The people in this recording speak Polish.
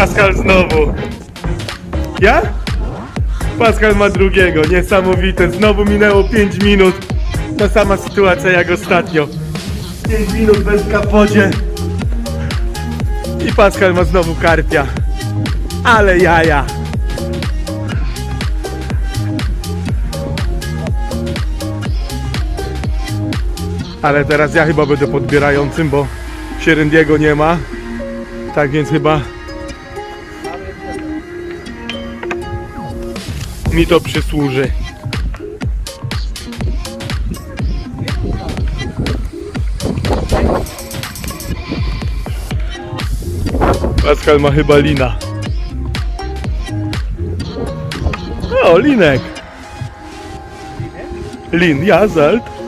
Pascal znowu. Ja? Pascal ma drugiego, niesamowite. Znowu minęło 5 minut. Ta sama sytuacja jak ostatnio. 5 minut bez kapocie. I Pascal ma znowu karpia. Ale jaja. Ale teraz ja chyba będę podbierającym, bo Sierendiego nie ma. Tak więc chyba mi to przysłuży. Pascal ma chyba lina. O, linek. Lin, ja, Zalt.